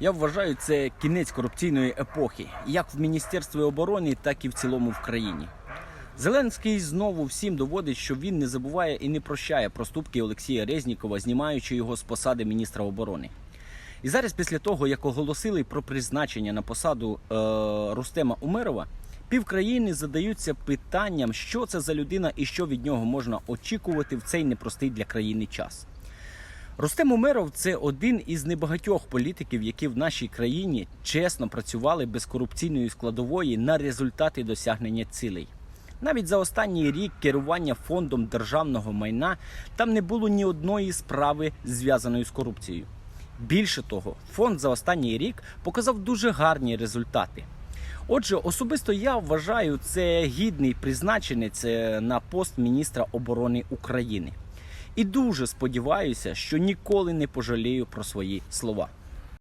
Я вважаю, це кінець корупційної епохи, як в Міністерстві оборони, так і в цілому в країні. Зеленський знову всім доводить, що він не забуває і не прощає проступки Олексія Резнікова, знімаючи його з посади міністра оборони. І зараз, після того, як оголосили про призначення на посаду е, Рустема Умерова, півкраїни задаються питанням, що це за людина і що від нього можна очікувати в цей непростий для країни час. Рустем Умеров це один із небагатьох політиків, які в нашій країні чесно працювали без корупційної складової на результати досягнення цілей. Навіть за останній рік керування фондом державного майна там не було ні одної справи зв'язаної з корупцією. Більше того, фонд за останній рік показав дуже гарні результати. Отже, особисто я вважаю це гідний призначенець е, на пост міністра оборони України. І дуже сподіваюся, що ніколи не пожалію про свої слова.